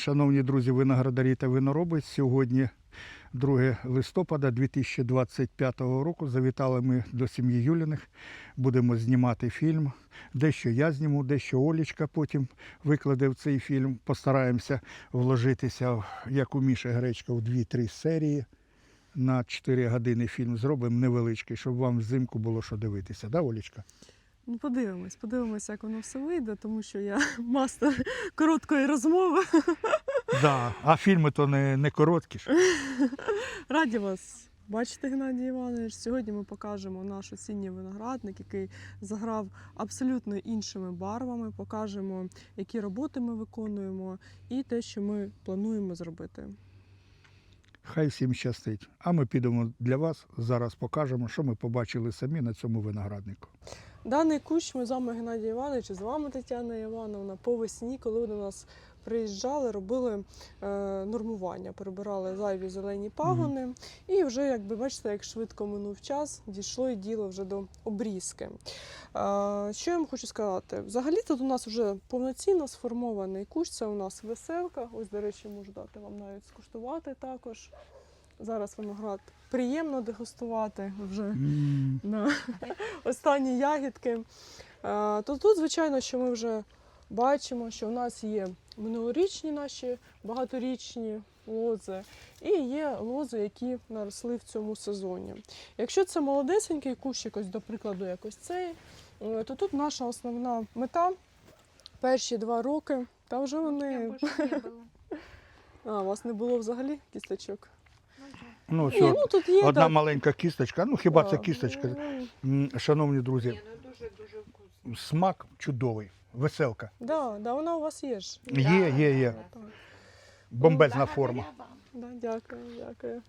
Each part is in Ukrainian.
шановні друзі, виноградарі та винороби. Сьогодні 2 листопада 2025 року. Завітали ми до сім'ї Юліних. Будемо знімати фільм. Дещо я зніму, дещо Олічка потім викладе в цей фільм. Постараємося вложитися, як у Міші Гречка, в 2-3 серії. На 4 години фільм зробимо невеличкий, щоб вам взимку було що дивитися, да, Олічка? Ну, подивимось, подивимось, як воно все вийде, тому що я мастер короткої розмови. Да. А фільми то не, не короткі ж. Раді вас бачити, Геннадій Іванович. Сьогодні ми покажемо наш осінній виноградник, який заграв абсолютно іншими барвами. Покажемо, які роботи ми виконуємо, і те, що ми плануємо зробити. Хай всім щастить. А ми підемо для вас. Зараз покажемо, що ми побачили самі на цьому винограднику. Даний кущ ми з вами Геннадій Іванович, з вами Тетяна Івановна. По весні, коли до нас приїжджали, робили е, нормування, перебирали зайві зелені пагони. І вже, як ви бачите, як швидко минув час, дійшло і діло вже до обрізки. Е, що я вам хочу сказати? Взагалі тут у нас вже повноцінно сформований кущ. Це у нас веселка. Ось, до речі, можу дати вам навіть скуштувати також. Зараз виноград приємно дегустувати вже М, на останні ягідки. Е, То тут, звичайно, що ми вже бачимо, що у нас є минулорічні наші багаторічні лози, і є лози, які наросли в цьому сезоні. Якщо це молодесенький кущик, ось, до прикладу, якось цей, е, то тут наша основна мета перші два роки. Та вже вони. Я не. А, у вас не було взагалі кісточок? Ну, Ні, все, ну тут є. одна так. маленька кісточка. Ну хіба це кісточка? ну, М, Шановні друзі, Ні, ну дуже дуже смак чудовий, веселка. Да, да, вона у вас є ж. Є, є, є. Бомбезна Благодаря форма. Да, дякую, дякую.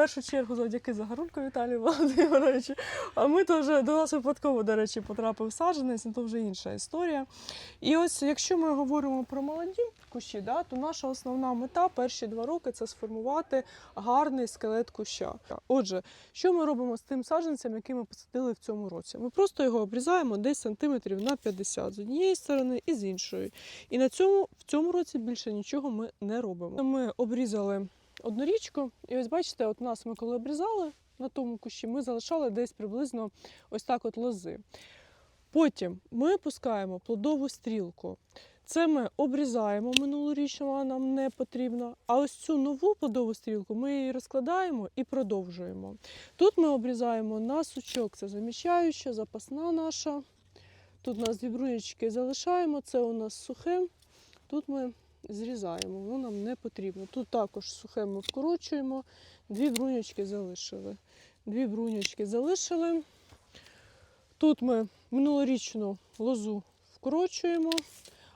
Першу чергу завдяки Загорульку Віталію Володимировичу. А ми вже до нас випадково, до речі, потрапив саджанець, ну, то вже інша історія. І ось якщо ми говоримо про молоді кущі, да, то наша основна мета перші два роки це сформувати гарний скелет куща. Отже, що ми робимо з тим саджанцем, який ми посадили в цьому році? Ми просто його обрізаємо десь сантиметрів на 50 з однієї сторони і з іншої. І на цьому в цьому році більше нічого ми не робимо. Ми обрізали одну річку, і ось бачите, от нас ми коли обрізали на тому кущі, ми залишали десь приблизно ось так от лози. Потім ми пускаємо плодову стрілку. Це ми обрізаємо минулорічну, вона нам не потрібна. А ось цю нову плодову стрілку ми її розкладаємо і продовжуємо. Тут ми обрізаємо на сучок, це заміщаюча, запасна наша. Тут у нас дві залишаємо, це у нас сухе. Тут ми зрізаємо, воно нам не потрібно. Тут також сухе ми вкорочуємо, дві бруньочки залишили. Дві бруньочки залишили. Тут ми минулорічну лозу вкорочуємо,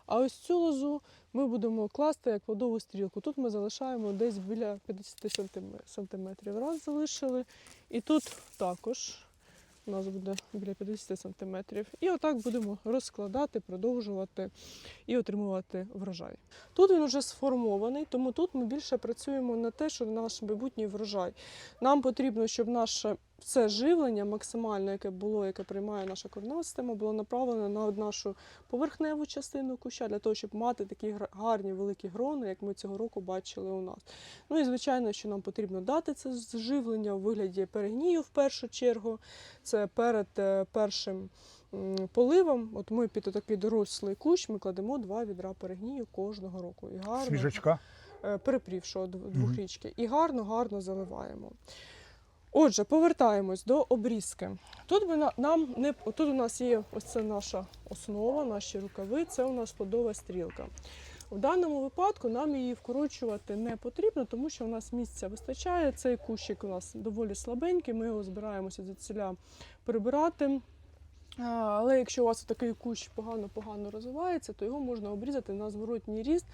а ось цю лозу ми будемо класти як плодову стрілку. Тут ми залишаємо десь біля 50 сантим- сантиметрів. Раз залишили. І тут також у нас буде біля 50 сантиметрів. І отак будемо розкладати, продовжувати і отримувати врожай. Тут він вже сформований, тому тут ми більше працюємо на те, що наш майбутній врожай. Нам потрібно, щоб наше все живлення максимальне, яке було, яке приймає наша коренева система, було направлене на нашу поверхневу частину куща для того, щоб мати такі гарні великі грони, як ми цього року бачили у нас. Ну і звичайно, що нам потрібно дати це живлення у вигляді перегнію в першу чергу. Це перед е, першим поливом. От ми під такий дорослий кущ ми кладемо два відра перегнію кожного року. І гарно Свіжачка. е, перепрівшого дв- Мгм. двохрічки. І гарно, гарно заливаємо. Отже, повертаємось до обрізки. Тут би на- нам не тут у нас є ось це наша основа, наші рукави. Це у нас плодова стрілка. В даному випадку нам її вкорочувати не потрібно, тому що у нас місця вистачає. Цей кущик у нас доволі слабенький. Ми його збираємося ціля прибирати. Але якщо у вас такий кущ погано-погано розвивається, то його можна обрізати на зворотній ріст.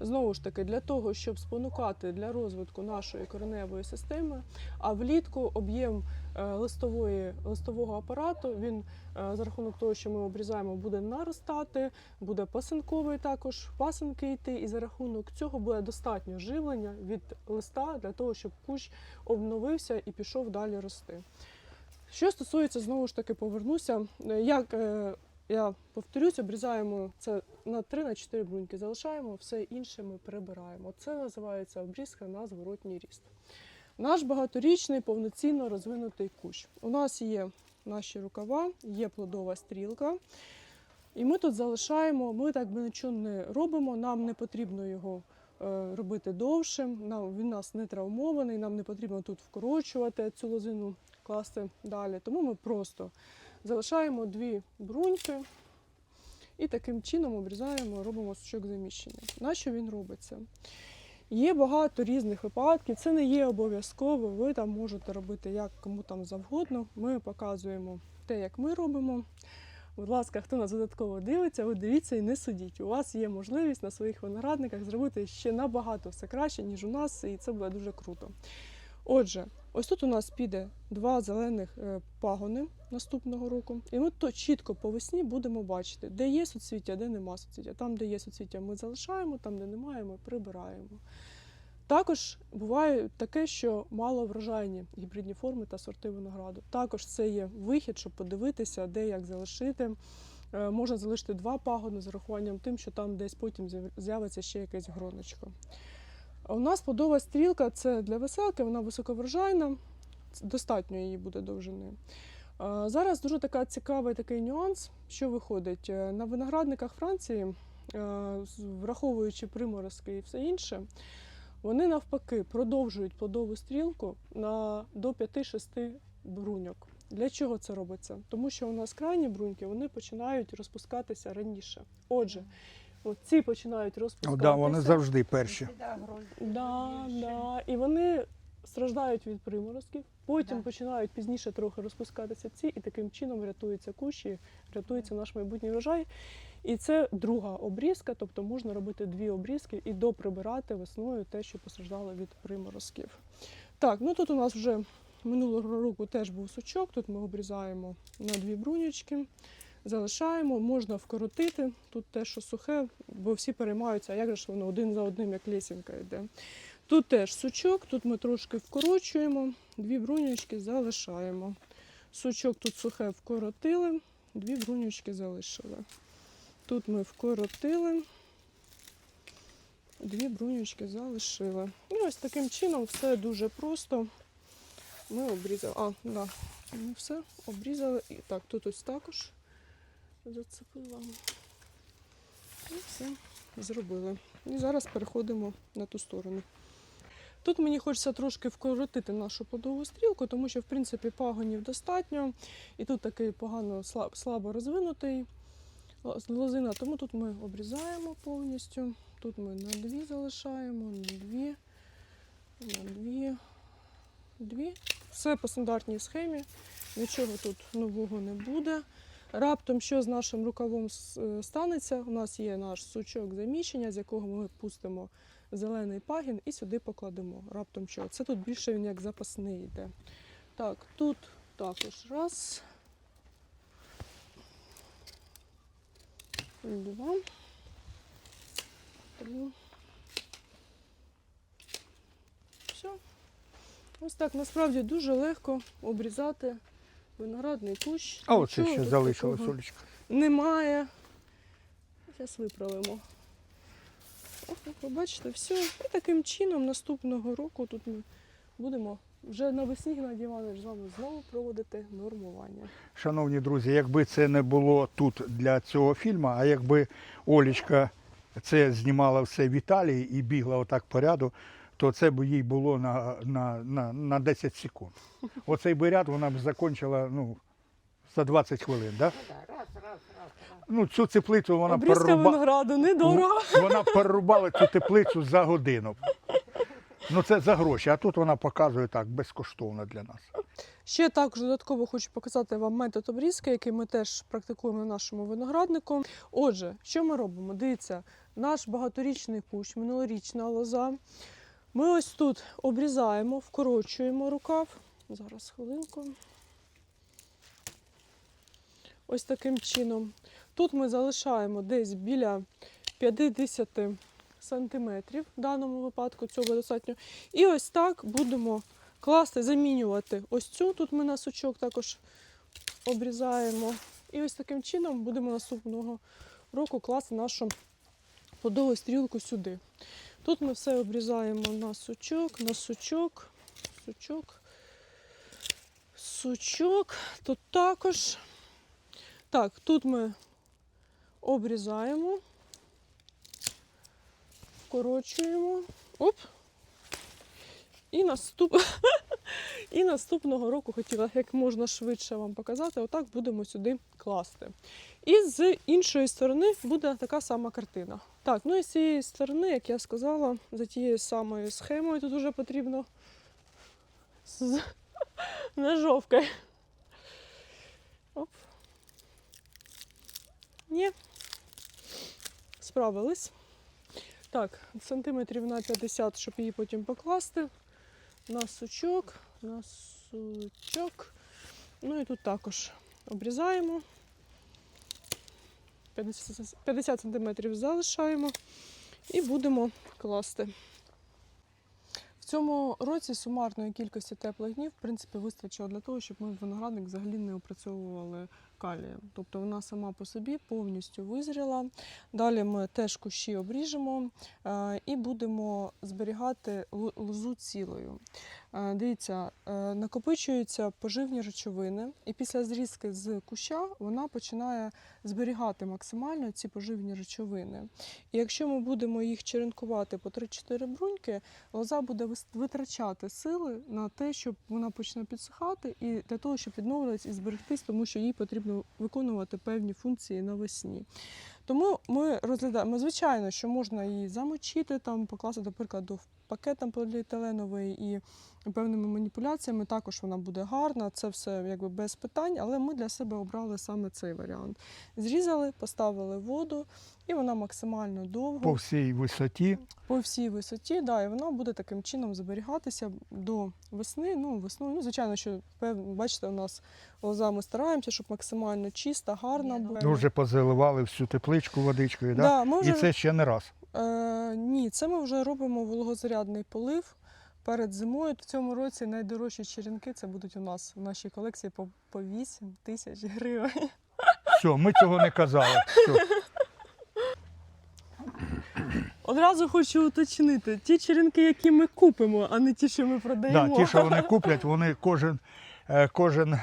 Знову ж таки, для того, щоб спонукати для розвитку нашої кореневої системи. А влітку об'єм е, листової, листового апарату він е, за рахунок того, що ми обрізаємо, буде наростати, буде пасинковий також пасинки йти, і за рахунок цього буде достатньо живлення від листа для того, щоб кущ обновився і пішов далі рости. Що стосується знову ж таки, повернуся, е, як е, я повторюсь, обрізаємо це на 3-4 бруньки, залишаємо, все інше ми прибираємо. Це називається обрізка на зворотній ріст. Наш багаторічний повноцінно розвинутий кущ. У нас є наші рукава, є плодова стрілка. І ми тут залишаємо, ми так би нічого не робимо, нам не потрібно його е, робити довшим, нам, він нас не травмований, нам не потрібно тут вкорочувати цю лозину, класти далі. Тому ми просто залишаємо дві бруньки і таким чином обрізаємо, робимо сучок заміщення. Нащо він робиться? Є багато різних випадків, це не є обов'язково. Ви там можете робити як кому там завгодно. Ми показуємо те, як ми робимо. Будь ласка, хто нас додатково дивиться, ви дивіться і не судіть. У вас є можливість на своїх виноградниках зробити ще набагато все краще, ніж у нас, і це буде дуже круто. Отже, ось тут у нас піде два зелених е, пагони наступного року, і ми то чітко по весні будемо бачити, де є суцвіття, де нема суцвіття. Там, де є суцвіття, ми залишаємо, там, де немає, ми прибираємо. Також буває таке, що мало врожайні гібридні форми та сорти винограду. Також це є вихід, щоб подивитися, де як залишити. Е, Можна залишити два пагони з урахуванням тим, що там десь потім з'явиться ще якесь гроночко. У нас плодова стрілка це для веселки, вона високоврожайна, достатньо її буде довжини. Зараз дуже така цікавий такий нюанс, що виходить Е, на виноградниках Франції, е, враховуючи приморозки і все інше, вони навпаки продовжують плодову стрілку на до 5-6 бруньок. Для чого це робиться? Тому що у нас крайні бруньки вони починають розпускатися раніше. Отже, от ці починають розпускатися. да, вони завжди перші. Да. Да. І вони страждають від приморозків, потім Да. починають пізніше трохи розпускатися ці, і таким чином рятуються кущі, рятується наш майбутній врожай. І це друга обрізка, тобто можна робити дві обрізки і доприбирати весною те, що постраждало від приморозків. Так, ну тут у нас вже минулого року теж був сучок. Тут ми обрізаємо на дві брунючки, залишаємо, можна вкоротити. Тут те, що сухе, бо всі переймаються, а як же воно один за одним, як лісінка йде. Тут теж сучок, тут ми трошки вкорочуємо, дві брунючки залишаємо. Сучок тут сухе вкоротили, дві брунючки залишили. Тут ми вкоротили, дві брунючки залишили. І ось таким чином все дуже просто. Ми обрізали. А, да. Ми все обрізали. І так, тут ось також зацепила. І все зробили. І зараз переходимо на ту сторону. Тут мені хочеться трошки вкоротити нашу плодову стрілку, тому що, в принципі, пагонів достатньо. І тут такий погано слаб, слабо розвинутий лозина, тому тут ми обрізаємо повністю. Тут ми на дві залишаємо, на дві, на дві, дві. Все по стандартній схемі. Нічого тут нового не буде. Раптом, що з нашим рукавом е, станеться, у нас є наш сучок заміщення, з якого ми пустимо зелений пагін і сюди покладемо. Раптом що. Це тут більше він як запасний йде. Так, тут також раз. Два. Три. Все. Ось так насправді дуже легко обрізати виноградний кущ. А оце ще залишилось, Олечка. Немає. Зараз виправимо. О, ви бачите, все. І таким чином наступного року тут ми будемо вже навесні Геннадій Іванович з вами знову проводити нормування. Шановні друзі, якби це не було тут для цього фільму, а якби Олічка це знімала все в Італії і бігла отак по ряду, то це б їй було на, на, на, на 10 секунд. Оцей би ряд вона б закінчила ну, за 20 хвилин. Да? Ну. Ну, цю теплицю вона Обрізка переруба... винограду недорого. вона перерубала цю теплицю за годину. Ну це за гроші, а тут вона показує так безкоштовно для нас. Ще також додатково хочу показати вам метод обрізки, який ми теж практикуємо на нашому винограднику. Отже, що ми робимо? Дивіться, наш багаторічний кущ, минулорічна лоза. Ми ось тут обрізаємо, вкорочуємо рукав. Зараз хвилинку. Ось таким чином. Тут ми залишаємо десь біля 50 сантиметрів. В даному випадку цього достатньо. І ось так будемо класти, замінювати ось цю. Тут ми на сучок також обрізаємо. І ось таким чином будемо наступного року класти нашу подову стрілку сюди. Тут ми все обрізаємо на сучок, на сучок, сучок, сучок. Тут також. Так, тут ми обрізаємо, вкорочуємо. Оп. І, наступ... і наступного року хотіла як можна швидше вам показати, отак будемо сюди класти. І з іншої сторони буде така сама картина. Так, ну і з цієї сторони, як я сказала, за тією самою схемою тут вже потрібно з ножовкою. Оп. Ні. Справились. Так, сантиметрів на 50, щоб її потім покласти. На сучок. Ну і тут також обрізаємо. 50, 50 см залишаємо і будемо класти. В цьому році сумарної кількості теплих днів, в принципі, вистачило для того, щоб ми виноградник взагалі не опрацьовували калієм. Тобто вона сама по собі повністю визріла. Далі ми теж кущі обріжемо е, і будемо зберігати лозу цілою. Е, Дивіться, е, накопичуються поживні речовини, і після зрізки з куща вона починає зберігати максимально ці поживні речовини. І якщо ми будемо їх черенкувати по 3-4 бруньки, лоза буде витрачати сили на те, щоб вона почне підсихати, і для того, щоб відновлюватись і зберегтись, тому що їй потрібно виконувати певні функції навесні. Тому ми розглядаємо, звичайно, що можна її замочити, там, покласти, наприклад, до пакетом поліетиленовий і певними маніпуляціями також вона буде гарна. Це все якби без питань, але ми для себе обрали саме цей варіант. Зрізали, поставили воду, і вона максимально довго По всій висоті. по всій висоті, да, і вона буде таким чином зберігатися до весни. Ну, весною, ну, звичайно, що бачите, у нас лоза ми стараємося, щоб максимально чиста, гарна була. Дуже позаливали всю тепличку водичкою, да? Да, ми і це ще не раз. Е, ні, це ми вже робимо вологозарядний полив перед зимою. В цьому році найдорожчі черенки це будуть у нас в нашій колекції по, по 8 тисяч гривень. Все, ми цього не казали. Все. Одразу хочу уточнити: ті черенки, які ми купимо, а не ті, що ми Да, продаємо. ті, що вони куплять, вони кожен, е, кожен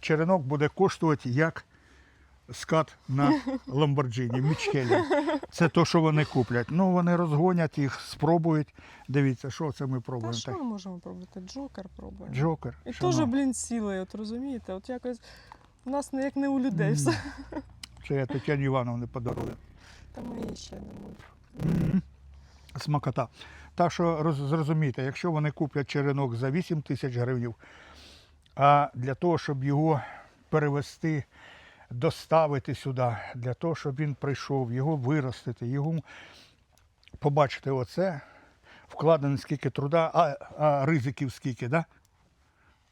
черенок буде коштувати як скат на Ламборджині, Мічхелі. Це то, що вони куплять. Ну, вони розгонять їх, спробують. Дивіться, що це ми Та пробуємо. що Так. ми можемо пробувати? Джокер пробуємо. Джокер. І шановні. теж, блін, сілий, от розумієте? От якось у нас не як не у людей все. Це я Тетяні Івановні подарую. Та ми її ще не можемо. М. Смакота. Так що роз- зрозумійте, якщо вони куплять черенок за 8 тисяч гривень, а для того, щоб його перевести, доставити сюди, для того, щоб він прийшов, його виростити, його побачити оце, вкладено скільки труда, а, а ризиків скільки, да?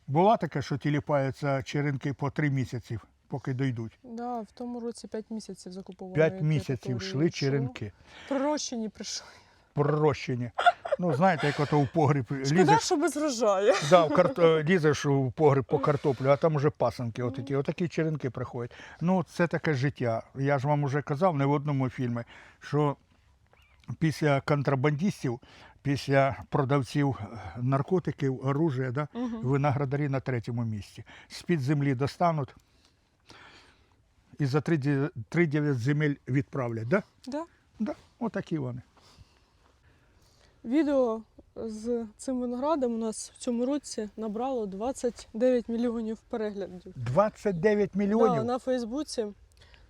Була таке, що тіліпаються черенки по 3 місяці, поки дійдуть. Да, в тому році 5 місяців закуповували. 5 місяців йшли черенки. Пророщені прийшли. Пророщені. Ну, знаєте, як ото в погріб Шкода, лізеш, що без врожаю. да, в карт... е, лізеш у погріб по картоплю, а там уже пасанки, отакі, отакі черенки приходять. Ну, це таке життя. Я ж вам вже казав не в одному фільмі, що після контрабандистів, після продавців наркотиків, оружия, да, Угу. виноградарі на третьому місці. З-під землі достануть і за 3-9 земель відправлять. Да? Да. Да, отакі вони. Відео з цим виноградом у нас в цьому році набрало 29 мільйонів переглядів. 29 Да, мільйонів. на Фейсбуці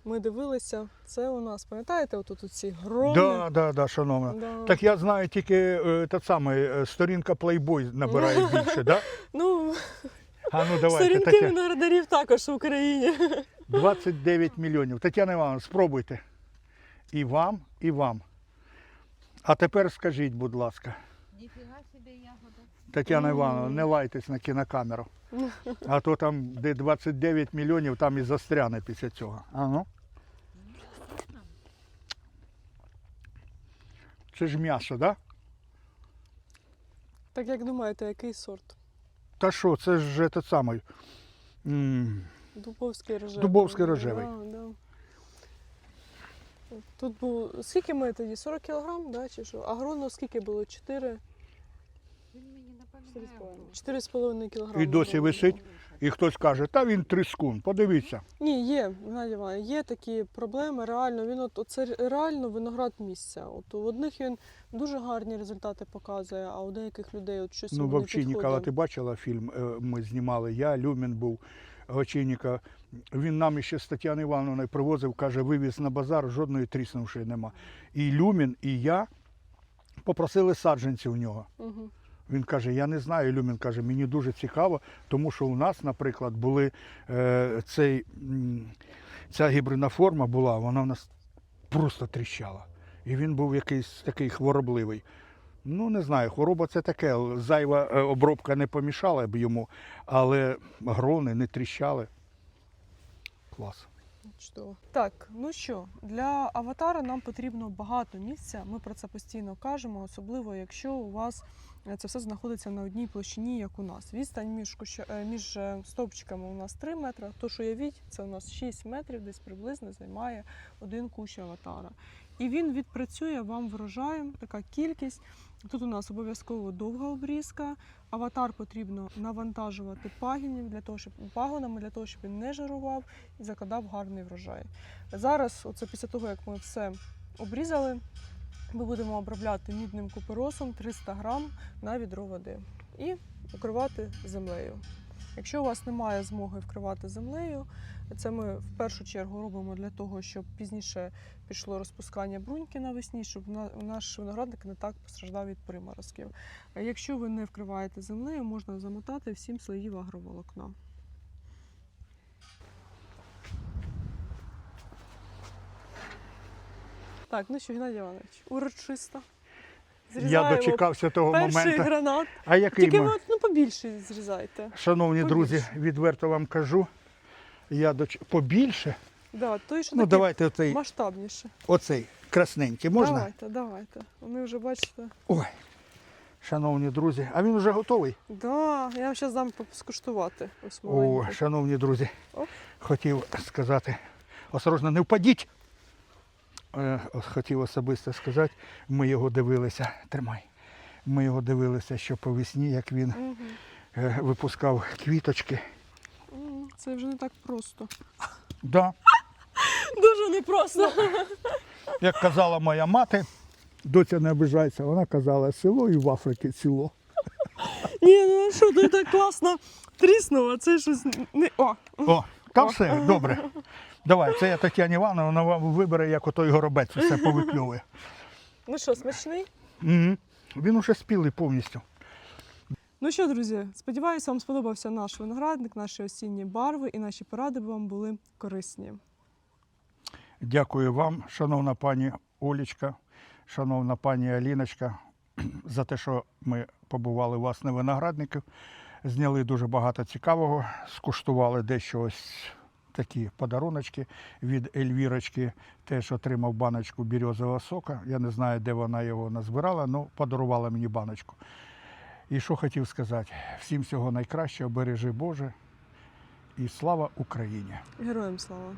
ми дивилися. Це у нас, пам'ятаєте, отут ці громи. Да, да, да, шановна. Да. Так я знаю тільки е, та саме, е, сторінка Playboy набирає більше, да? Ну, А ну давайте, сторінки Тетя... виноградарів також в Україні. 29 мільйонів. Тетяна Івановна, спробуйте. І вам, і вам. А тепер скажіть, будь ласка, Ніфіга собі ягода. Тетяна Івановна, не лайтесь на кінокамеру. А то там, де 29 мільйонів, там і застряне після цього. А ну. Це ж м'ясо, так? Да? Так як думаєте, який сорт? Та що, це ж те саме. м, Дубовський рожевий. Дубовський рожевий. Да, да. Тут був. Скільки ми тоді? 40 кілограм, да, чи що? А грону скільки було? 4? Він мені напевно. 4,5 кілограми. І досі висить. І хтось каже, та він тріскун, подивіться. Ні, є, Геннадій Іванович, є такі проблеми. Реально, він от це реально виноград місця. От у одних він дуже гарні результати показує, а у деяких людей от щось Ну, підходить. ти бачила фільм, е, ми знімали, я, Люмін був, Овчинника. Він нам ще з Тетяною Івановною привозив, каже, вивіз на базар, жодної тріснувшої нема. І Люмін, і я попросили саджанців у нього. Угу. Він каже, я не знаю. Люмін каже, мені дуже цікаво, тому що у нас, наприклад, були е, цей, ця гібридна форма була, вона в нас просто тріщала. І він був якийсь такий хворобливий. Ну, не знаю, хвороба це таке. Зайва е, обробка не помішала б йому, але грони не тріщали. Клас. Чудово. Так, ну що, для аватара нам потрібно багато місця. Ми про це постійно кажемо, особливо якщо у вас е, це все знаходиться на одній площині, як у нас. Відстань між, е, між е, стовпчиками у нас 3 метри. То, що уявіть, це у нас 6 метрів, десь приблизно займає один кущ аватара. І він відпрацює вам врожаєм, така кількість. Тут у нас обов'язково довга обрізка. Аватар потрібно навантажувати пагінів для того, щоб пагонами для того, щоб він не жарував і закладав гарний врожай. Зараз, оце після того, як ми все обрізали, ми будемо обробляти мідним куперосом 300 грам на відро води і укривати землею. Якщо у вас немає змоги вкривати землею, це ми в першу чергу робимо для того, щоб пізніше пішло розпускання бруньки навесні, щоб наш виноградник не так постраждав від приморозків. Якщо ви не вкриваєте землею, можна замотати в 7 слоїв агроволокна. Так, ну що, Геннадій Іванович, урочисто. Я дочекався того перший моменту. гранат. А який Тільки ми? ви ну, побільше зрізайте. Шановні побільше. друзі, відверто вам кажу. Я доч... побільше. Да, той, що Ну, давайте оцей, масштабніше. оцей красненький можна? Давайте, давайте. Вони вже бачите. Ой, шановні друзі, а він вже готовий. Да, я вам зараз дам скуштувати. Ось О, шановні друзі, Оп. хотів сказати, осторожно, не впадіть. Е, Хотів особисто сказати, ми його дивилися, тримай. Ми його дивилися, що по весні, як він е, випускав квіточки. Це вже не так просто. Да, Дуже непросто. як казала моя мати, доця не обижається, вона казала село і в Африці ціло. Ні, ну що, ти так класно тріснув, а це щось не. О! О, та все, добре. Давай, це я Тетяна Івановна, вона вам вибере, як отой горобець усе повипльовує. Ну що, смачний? Угу. Він уже спілий повністю. Ну що, друзі, сподіваюся, вам сподобався наш виноградник, наші осінні барви і наші поради вам були корисні. Дякую вам, шановна пані Олічка, шановна пані Аліночка, за те, що ми побували у вас на винограднику. Зняли дуже багато цікавого, скуштували дещо ось такі подаруночки від Ельвірочки. Теж отримав баночку бірьозового сока. Я не знаю, де вона його назбирала, але подарувала мені баночку. І що хотів сказати, всім всього найкращого, бережи Боже і слава Україні! Героям слава!